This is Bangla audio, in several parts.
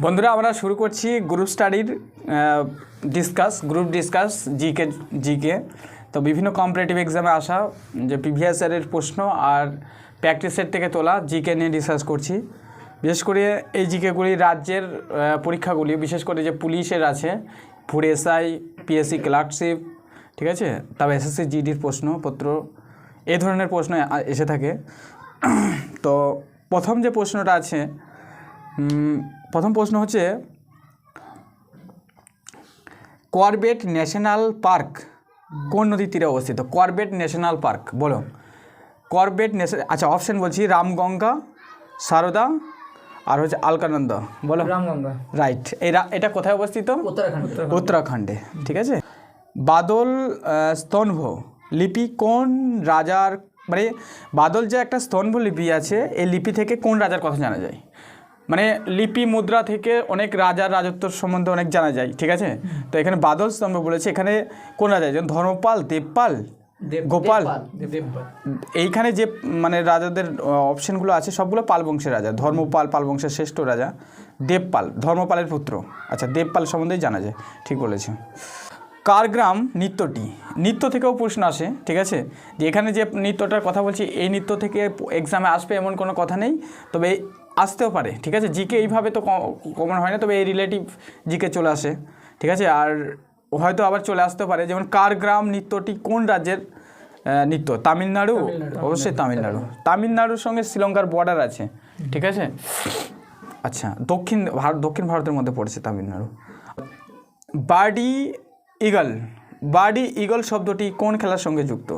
বন্ধুরা, আমরা শুরু করছি গ্রুপ স্টাডির discuss group discuss GK GK তো বিভিন্ন কম্পিটিটিভ এক্সামে আসা, যে প্রিভিয়াস ইয়ারের প্রশ্ন আর প্র্যাকটিস সেট থেকে তোলা জিকে নিয়ে ডিসকাস করছি। বিশেষ করে এই জিকেগুলি রাজ্যের পরীক্ষাগুলি, বিশেষ করে যে পুলিশের আছে ফুড এসআই পিএসসি ক্লার্কশিপ ঠিক আছে? তারপর এসএসসি জিডির প্রশ্নপত্র এই ধরনের প্রশ্ন এসে থাকে। তো প্রথম যে প্রশ্নটা আছে প্রথম প্রশ্ন হচ্ছে করবেট ন্যাশনাল পার্ক কোন নদীর তীরে অবস্থিত? করবেট ন্যাশনাল পার্ক বলো। করবেট ন্যাশনাল আচ্ছা অপশন বলছি রামগঙ্গা সারদা আর হচ্ছে আলকানন্দা বলো। রামগঙ্গা। রাইট এরা এটা কোথায় অবস্থিত? উত্তরাখণ্ড। উত্তরাখণ্ডে। ঠিক আছে? বাদল স্তম্ভ লিপি কোন রাজার মানে বাদল যে একটা স্তম্ভ লিপি আছে এই লিপি থেকে কোন রাজার কথা জানা যায়? মানে লিপি মুদ্রা থেকে অনেক রাজার রাজত্ব সম্বন্ধে অনেক জানা যায় ঠিক আছে? তো এখানে বাদল স্তম্ভ বলেছে এখানে কোন রাজা? যেমন ধর্মপাল দেবপাল গোপাল। এইখানে যে মানে রাজাদের অপশনগুলো আছে সবগুলো পাল বংশের রাজা। ধর্মপাল পাল বংশের শ্রেষ্ঠ রাজা দেবপাল ধর্মপালের পুত্র। আচ্ছা দেবপাল সম্বন্ধেই জানা যায় ঠিক বলেছ। কারগ্রাম নৃত্যটি নৃত্য থেকেও প্রশ্ন আসে ঠিক আছে? যে এখানে যে নৃত্যটার কথা বলছি এই নৃত্য থেকে এক্সামে আসবে এমন কোনো কথা নেই তবে আসতেও পারে ঠিক আছে? জিকে এইভাবে তো কমন হয় না তবে এই রিলেটিভ জিকে চলে আসে ঠিক আছে? আর হয়তো আবার চলে আসতে পারে যেমন কারগ্রাম নৃত্যটি কোন রাজ্যের নৃত্য? তামিলনাড়ু? অবশ্যই তামিলনাড়ু। তামিলনাড়ুর সঙ্গে শ্রীলঙ্কার বর্ডার আছে ঠিক আছে? আচ্ছা দক্ষিণ ভারত দক্ষিণ ভারতের মধ্যে পড়েছে Tamil Nadu. Birdie eagle birdie eagle শব্দটি কোন খেলার সঙ্গে যুক্ত?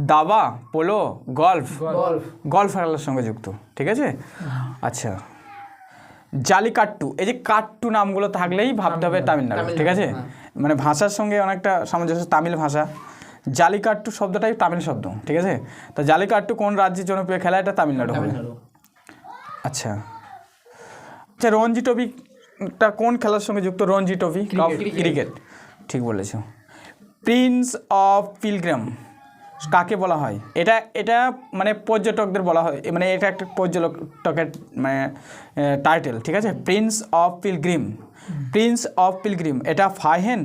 দাবা পোলো গল্ফ। গল্ফ। গল্ফ খেলার সঙ্গে যুক্ত ঠিক আছে? আচ্ছা। জালিকাট্টু এই যে কাট্টু নামগুলো থাকলেই ভাবতে হবে তামিলনাড়ু ঠিক আছে? মানে ভাষার সঙ্গে অনেকটা সামঞ্জস্য তামিল ভাষা। জালিকাট্টু শব্দটাই তামিল শব্দ ঠিক আছে? তো জালিকাট্টু কোন রাজ্যের জনপ্রিয় খেলা? এটা তামিলনাড়ু হবে। আচ্ছা। আচ্ছা রঞ্জি ট্রফিটা কোন খেলার সঙ্গে যুক্ত রঞ্জি ট্রফি? ক্রিকেট। ঠিক বলেছ। প্রিন্স অফ পিলগ্রাম কাকে বলা হয়? এটা এটা মানে পর্যটকদের বলা হয় মানে এটা একটা পর্যটকের মানে টাইটেল ঠিক আছে? Prince of pilgrim prince of pilgrim এটা ফাইহেন?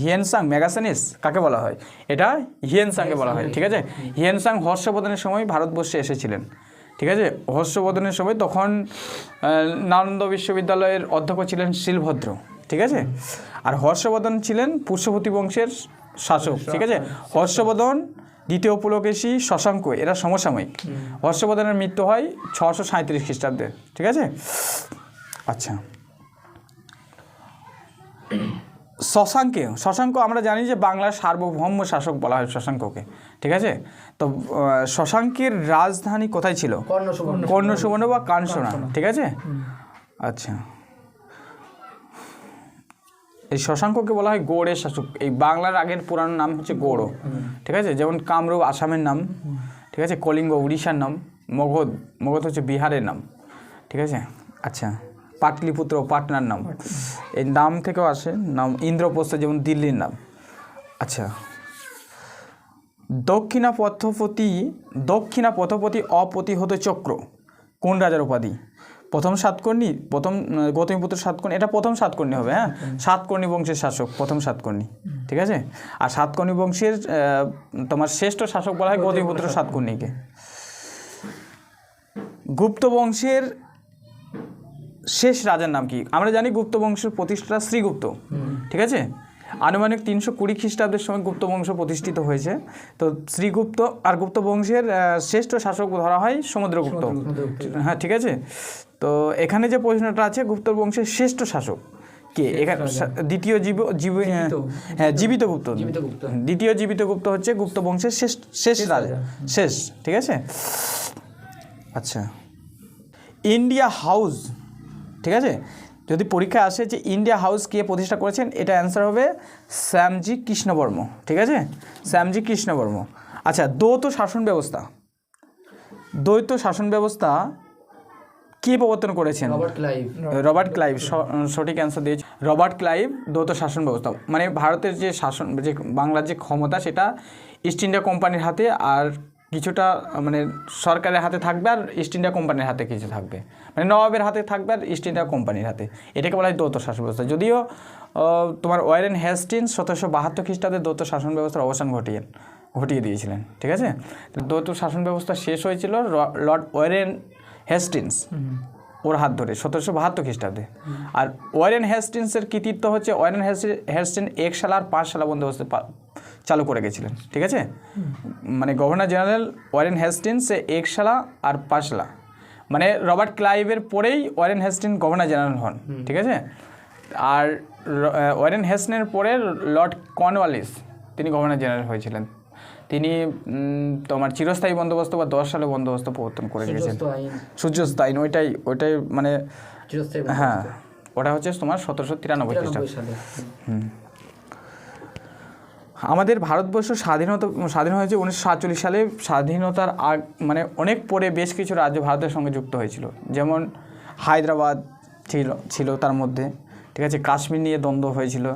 হিয়েনসাং ম্যাগাসানিস কাকে বলা হয়? এটা হিয়েনসাংকে বলা হয়, ঠিক আছে? হিয়েনসাং হর্ষবর্ধনের সময় ভারতবর্ষে এসেছিলেন, ঠিক আছে? হর্ষবর্ধনের সময় তখন নালন্দ বিশ্ববিদ্যালয়ের অধ্যক্ষ ছিলেন শিলভদ্র, ঠিক আছে? আর হর্ষবর্ধন ছিলেন পুষ্যপতি বংশের শাসক, ঠিক আছে? হর্ষবর্ধন দ্বিতীয় পুলকেশী শশাঙ্ক এরা সমসাময়িক। হর্ষবর্ধনের মৃত্যু হয় ছশো সাঁত্রিশ খ্রিস্টাব্দে ঠিক আছে? আচ্ছা। শশাঙ্কে শশাঙ্ক আমরা জানি যে বাংলার সার্বভৌম শাসক বলা হয় শশাঙ্ককে ঠিক আছে? তো শশাঙ্কের রাজধানী কোথায় ছিল? কর্ণ সুবর্ণ কর্ণ সুবর্ণ বা কানসোনা ঠিক আছে? আচ্ছা। এই শশাঙ্ককে বলা হয় গৌড়ের শাসক। এই বাংলার আগের পুরানো নাম হচ্ছে গৌড়, ঠিক আছে? যেমন কামরূপ আসামের নাম, ঠিক আছে? কলিঙ্গ উড়িষ্যার নাম, মগধ মগধ হচ্ছে বিহারের নাম, ঠিক আছে? আচ্ছা পাটলিপুত্র পাটনার নাম। এই নাম থেকেও আসে, নাম ইন্দ্রপ্রস্থ যেমন দিল্লির নাম। আচ্ছা দক্ষিণা পথপতি দক্ষিণা পথপতি অপ্রতিহত চক্র, কোন রাজার উপাধি? প্রথম সাতকর্ণী প্রথম গৌতমীপুত্র সাতকর্ণী এটা প্রথম সাতকর্ণী হবে হ্যাঁ? সাতকর্ণী। বংশের শাসক প্রথম সাতকর্ণী ঠিক আছে? আর সাতকর্ণী বংশের তোমার শ্রেষ্ঠ শাসক বলা হয় গৌতমীপুত্র সাতকর্ণীকে। গুপ্ত বংশের শেষ রাজার নাম কি? আমরা জানি গুপ্ত বংশের প্রতিষ্ঠা শ্রীগুপ্ত ঠিক আছে? আনুমানিক তিনশো কুড়ি খ্রিস্টাব্দের সময় গুপ্ত বংশ প্রতিষ্ঠিত হয়েছে। তো শ্রীগুপ্ত আর গুপ্ত বংশের শ্রেষ্ঠ শাসক ধরা হয় সমুদ্রগুপ্ত। হ্যাঁ ঠিক আছে? তো এখানে যে প্রশ্নটা আছে গুপ্ত বংশের শ্রেষ্ঠ শাসক কে? এখানে দ্বিতীয় জীব জীব হ্যাঁ জীবিত গুপ্ত। দ্বিতীয় জীবিত গুপ্ত হচ্ছে গুপ্ত বংশের শেষ শেষ রাজা। শেষ ঠিক আছে? আচ্ছা। ইন্ডিয়া হাউস ঠিক আছে? যদি পরীক্ষায় আসে যে ইন্ডিয়া হাউস কে প্রতিষ্ঠা করেছেন এটা অ্যান্সার হবে শ্যামজি কৃষ্ণবর্ম ঠিক আছে? শ্যামজি কৃষ্ণবর্ম। আচ্ছা দ্বৈত শাসন ব্যবস্থা। দ্বৈত শাসন ব্যবস্থা কে প্রবর্তন করেছেন? Robert Clive. রবার্ট ক্লাইভ সঠিক অ্যান্সার দিয়েছে রবার্ট ক্লাইভ দ্বৈত শাসন ব্যবস্থা। মানে ভারতের যে শাসন যে বাংলার যে ক্ষমতা সেটা ইস্ট ইন্ডিয়া কোম্পানির হাতে আর কিছুটা মানে সরকারের হাতে থাকবে আর ইস্ট ইন্ডিয়া কোম্পানির হাতে কিছু থাকবে। মানে নবাবের হাতে থাকবে আর ইস্ট ইন্ডিয়া কোম্পানির হাতে। এটাকে বলা হয় দৌত শাসন ব্যবস্থা। যদিও তোমার ওয়ারেন হ্যাস্টিন্স সতেরোশো বাহাত্তর খ্রিস্টাব্দে দৌত শাসন ব্যবস্থার অবসান ঘটিয়ে ঘটিয়ে দিয়েছিলেন। ঠিক আছে? তো দৌত শাসন ব্যবস্থা শেষ হয়েছিল লর্ড ওয়ারেন হেস্টিন্স। ওর হাত ধরে, সতেরোশো বাহাত্তর খ্রিস্টাব্দে। আর ওয়ারেন হেস্টিন্সের কৃতিত্ব হচ্ছে ওয়ারেন হেস্টিন এক সাল আর পাঁচ সালা বন্দোবস্ত চালু করে গেছিলেন, ঠিক আছে? মানে গভর্নর জেনারেল ওয়ারেন হেস্টিন্স সে এক সালা আর পাঁচ সালা। মানে রবার্ট ক্লাইভের পরেই ওয়ারেন হেস্টিন গভর্নর জেনারেল হন, ঠিক আছে? আর ওয়ারেন হেস্টিনের পরে লর্ড কর্নওয়ালিস, তিনি গভর্নর জেনারেল হয়েছিলেন। তিনি তোমার চিরস্থায়ী বন্দোবস্ত বা দশ সালে বন্দোবস্ত প্রবর্তন করে গেছেন সূর্যাস্ত আইন। ওইটাই ওইটাই মানে হ্যাঁ ওটা হচ্ছে তোমার সতেরোশো তিরানব্বই খ্রিস্টাব্দ। সালে। আমাদের ভারতবর্ষ স্বাধীনতা স্বাধীন হয়েছে উনিশশো সাতচল্লিশ সালে। স্বাধীনতার আগ মানে অনেক পরে বেশ কিছু রাজ্য ভারতের সঙ্গে যুক্ত হয়েছিল। যেমন হায়দ্রাবাদ ছিল ছিল তার মধ্যে। ঠিক আছে কাশ্মীর নিয়ে দ্বন্দ্ব হয়েছিল।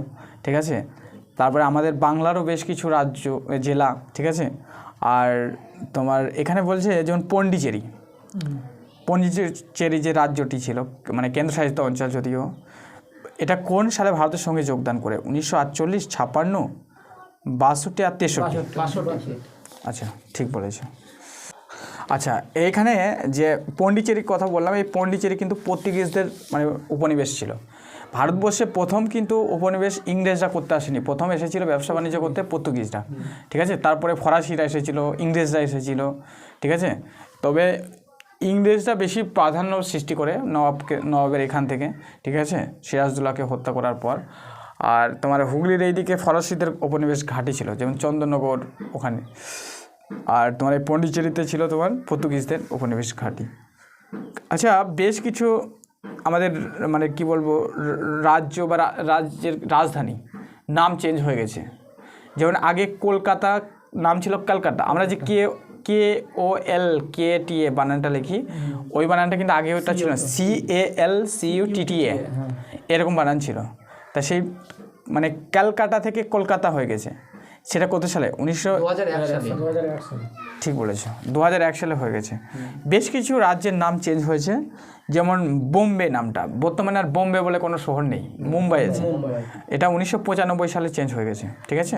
ঠিক আছে তারপরে আমাদের বাংলারও বেশ কিছু রাজ্য জেলা ঠিক আছে? আর তোমার এখানে বলছে যেমন পন্ডিচেরি। পন্ডিচেরি যে রাজ্যটি ছিল মানে কেন্দ্রশাসিত অঞ্চল যদিও এটা কোন সালে ভারতের সঙ্গে যোগদান করে? উনিশশো আটচল্লিশ ছাপ্পান্ন বাষট্টি আর তেষট্টি। আচ্ছা ঠিক বলেছ। আচ্ছা এইখানে যে পন্ডিচেরির কথা বললাম এই পন্ডিচেরি কিন্তু পর্তুগিজদের মানে উপনিবেশ ছিল। ভারতবর্ষে প্রথম কিন্তু উপনিবেশ ইংরেজরা করতে আসেনি। প্রথম এসেছিল ব্যবসা বাণিজ্য করতে পর্তুগিজরা। ঠিক আছে? তারপরে ফরাসিরা এসেছিল, ইংরেজরা এসেছিল। ঠিক আছে? তবে ইংরেজরা বেশি প্রাধান্য সৃষ্টি করে নবাবকে, নবাবের এখান থেকে। ঠিক আছে? সিরাজদুল্লাহকে হত্যা করার পর। আর তোমার হুগলির এইদিকে ফরাসিদের উপনিবেশ ঘাঁটি ছিল, যেমন চন্দননগর ওখানে। আর তোমার এই পন্ডিচেরিতে ছিল তোমার পর্তুগিজদের উপনিবেশ ঘাঁটি। আচ্ছা বেশ কিছু আমাদের মানে কি বলব রাজ্য বা রাজ্যের রাজধানী নাম চেঞ্জ হয়ে গেছে। যেমন আগে কলকাতা নাম ছিল কলকাতা আমরা যে কে কে ও এল কে টি এ বানানটা লিখি ওই বানানটা কিন্তু আগে ওটা ছিল না। C A L C U T T A এরকম বানান ছিল। তা সেই মানে ক্যালকাটা থেকে কলকাতা হয়ে গেছে। সেটা কত সালে? উনিশশো দু এক সালে। ঠিক বলেছ। দু হাজার এক সালে হয়ে গেছে। বেশ কিছু রাজ্যের নাম চেঞ্জ হয়েছে। যেমন বোম্বে নামটা। বর্তমানে আর বোম্বে বলে কোনো শহর নেই। মুম্বাই আছে। এটা উনিশশো পঁচানব্বই সালে চেঞ্জ হয়ে গেছে। ঠিক আছে?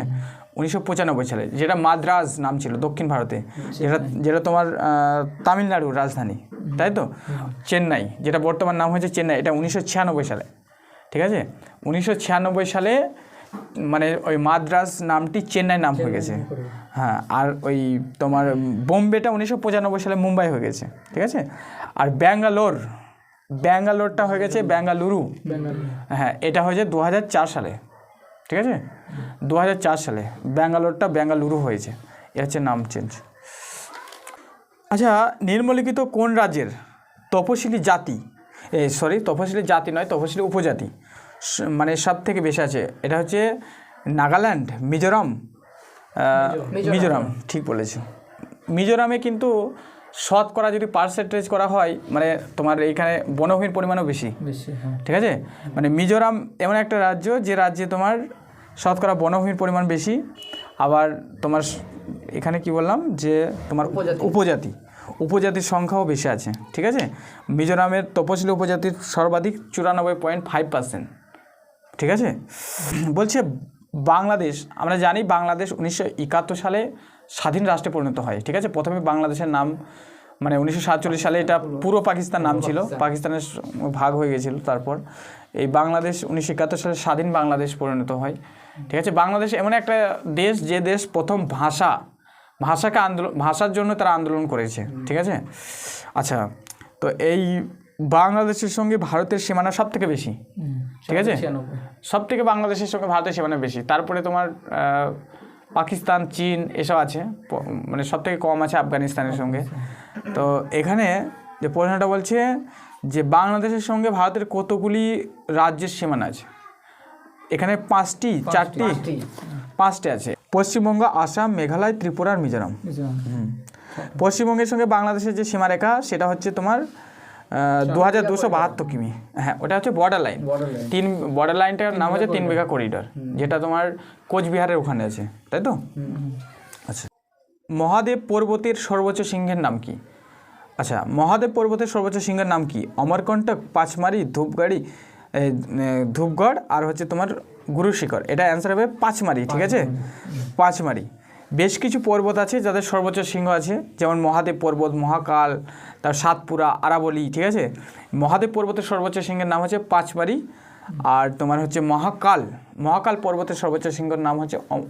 উনিশশো পঁচানব্বই সালে। যেটা মাদ্রাজ নাম ছিল দক্ষিণ ভারতে। যেটা যেটা তোমার তামিলনাড়ুর রাজধানী। তাই তো? চেন্নাই। যেটা বর্তমান নাম হয়েছে চেন্নাই। এটা উনিশশো ছিয়ানব্বই সালে। ঠিক আছে? উনিশশো ছিয়ানব্বই সালে মানে ওই মাদ্রাজ নামটি চেন্নাই নাম হয়ে গেছে। হ্যাঁ আর ওই তোমার বোম্বেটা উনিশশো পঁচানব্বই সালে মুম্বাই হয়ে গেছে ঠিক আছে? আর ব্যাঙ্গালোর ব্যাঙ্গালোরটা হয়ে গেছে ব্যাঙ্গালুরু। হ্যাঁ এটা হয়েছে দু হাজার চার সালে ঠিক আছে? দু হাজার চার সালে ব্যাঙ্গালোরটা ব্যাঙ্গালুরু হয়েছে এ হচ্ছে নাম চেঞ্জ আচ্ছা নিম্নলিখিত কোন রাজ্যের তপশিলি জাতি? সরি তপশিলি জাতি নয় তপশিলি উপজাতি। মানে সব থেকে বেশি আছে। এটা হচ্ছে নাগাল্যান্ড মিজোরাম মিজোরাম। ঠিক বলেছ। মিজোরামে কিন্তু শতকরা যদি পার্সেন্টেজ করা হয় মানে তোমার এইখানে বনভূমির পরিমাণও বেশি। বেশি হ্যাঁ। ঠিক আছে? মানে মিজোরাম এমন একটা রাজ্য যে রাজ্যে তোমার শতকরা বনভূমির পরিমাণ বেশি আবার তোমার এখানে কি বললাম যে তোমার উপজাতি। উপজাতি। উপজাতির সংখ্যাও বেশি আছে। ঠিক আছে? মিজোরামের তপশিলি উপজাতির সর্বাধিক চুরানব্বই পয়েন্ট ফাইভ পার্সেন্ট ঠিক আছে? বলছে, বাংলাদেশ, আমরা জানি বাংলাদেশ উনিশশো একাত্তর সালে স্বাধীন রাষ্ট্রে পরিণত হয়, ঠিক আছে? প্রথমে বাংলাদেশের নাম মানে উনিশশো সাতচল্লিশ সালে এটা পুরো পাকিস্তান নাম ছিল, পাকিস্তানের ভাগ হয়ে গেছিল তারপর। এই বাংলাদেশ উনিশশো একাত্তর সালে স্বাধীন বাংলাদেশ পরিণত হয়, ঠিক আছে? বাংলাদেশ এমন একটা দেশ যে দেশ প্রথম ভাষা, ভাষাকে আন্দোলন ভাষার জন্য তারা আন্দোলন করেছে, ঠিক আছে? আচ্ছা তো এই বাংলাদেশের সঙ্গে ভারতের সীমানা সব থেকে বেশি? ঠিক আছে? সব থেকে বাংলাদেশের সঙ্গে ভারতের সীমানা বেশি। তারপরে তোমার পাকিস্তান চীন এসব আছে। মানে সব থেকে কম আছে আফগানিস্তানের সঙ্গে। তো এখানে যে প্রশ্নটা বলছে যে বাংলাদেশের সঙ্গে ভারতের কতগুলি রাজ্যের সীমানা আছে? এখানে পাঁচটি চারটি পাঁচটি। পাঁচটি আছে। পশ্চিমবঙ্গ আসাম মেঘালয় ত্রিপুরা আর মিজোরাম। পশ্চিমবঙ্গের সঙ্গে বাংলাদেশের যে সীমারেখা সেটা হচ্ছে তোমার দু হাজার দুশো বাহাত্তর কিমি। হ্যাঁ ওটা হচ্ছে বর্ডার লাইন তিন বর্ডার লাইনটার নাম হচ্ছে তিন বিঘা করিডর যেটা তোমার কোচবিহারের ওখানে আছে তাই তো? আচ্ছা। মহাদেব পর্বতের সর্বোচ্চ সিংহের নাম কি? আচ্ছা মহাদেব পর্বতের সর্বোচ্চ সিংহের নাম কি? অমরকণ্টক পাঁচমারি ধূপগাড়ি ধূপগড় আর হচ্ছে তোমার গুরুশিখর। এটা অ্যান্সার হবে পাঁচমারি ঠিক আছে? পাঁচমারি। বেশ কিছু পর্বত আছে যাদের সর্বোচ্চ সিংহ আছে যেমন মহাদেব পর্বত মহাকাল তার সাতপুরা আরাবলি ঠিক আছে? মহাদেব পর্বতের সর্বোচ্চ সিংহের নাম হচ্ছে পাঁচমারি আর তোমার হচ্ছে মহাকাল। মহাকাল পর্বতের সর্বোচ্চ সিংহের নাম হচ্ছে অম-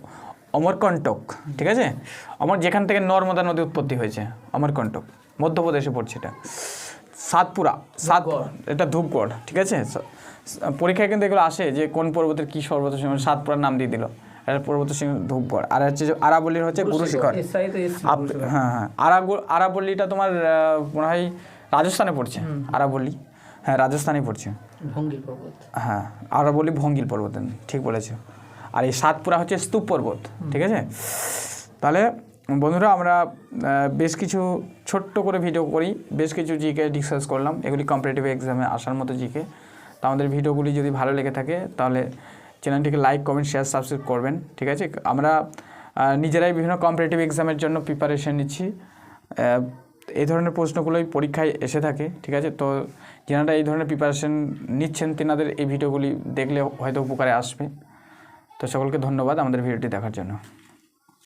অমরকণ্টক ঠিক আছে? অমর যেখান থেকে নর্মদা নদী উৎপত্তি হয়েছে অমরকণ্টক। মধ্যপ্রদেশে পড়ছে এটা। সাতপুরা সাত এটা ধূপগড় ঠিক আছে? পরীক্ষায় কিন্তু এগুলো আসে যে কোন পর্বতের কী সর্বোচ্চ সিংহ সাতপুরার নাম দিয়ে দিল। এটা পর্বত সিংহ ধূপগড় আর হচ্ছে যে আরাবলির হচ্ছে গুরুশিখর। হ্যাঁ হ্যাঁ। আরাবল্লিটা তোমার মনে হয় রাজস্থানে পড়ছে আরাবল্লি হ্যাঁ রাজস্থানে পড়ছে। ভঙ্গিল পর্বত। হ্যাঁ আরাবল্লি ভঙ্গিল পর্বত ঠিক বলেছ। আর এই সাতপুরা হচ্ছে স্তূপ পর্বত ঠিক আছে? তাহলে বন্ধুরা আমরা বেশ কিছু ছোট্ট করে ভিডিও করি। বেশ কিছু জিকে ডিসকাস করলাম। এগুলি কম্পিটিটিভ এক্সামে আসার মতো জিকে তো আমাদের ভিডিওগুলি যদি ভালো লেগে থাকে তাহলে চ্যানেলটিকে লাইক, কমেন্ট শেয়ার সাবস্ক্রাইব করবেন, ঠিক আছে? আমরা নিজেরাই বিভিন্ন কম্পিটিটিভ এক্সামের জন্য প্রিপারেশন নিচ্ছি। এই ধরনের প্রশ্নগুলোই পরীক্ষায় এসে থাকে, ঠিক আছে? তো যেনারা এই ধরনের প্রিপারেশন নিচ্ছেন, তেনাদের এই ভিডিওগুলি দেখলে হয়তো উপকারে আসবে। তো সকলকে ধন্যবাদ আমাদের ভিডিওটি দেখার জন্য।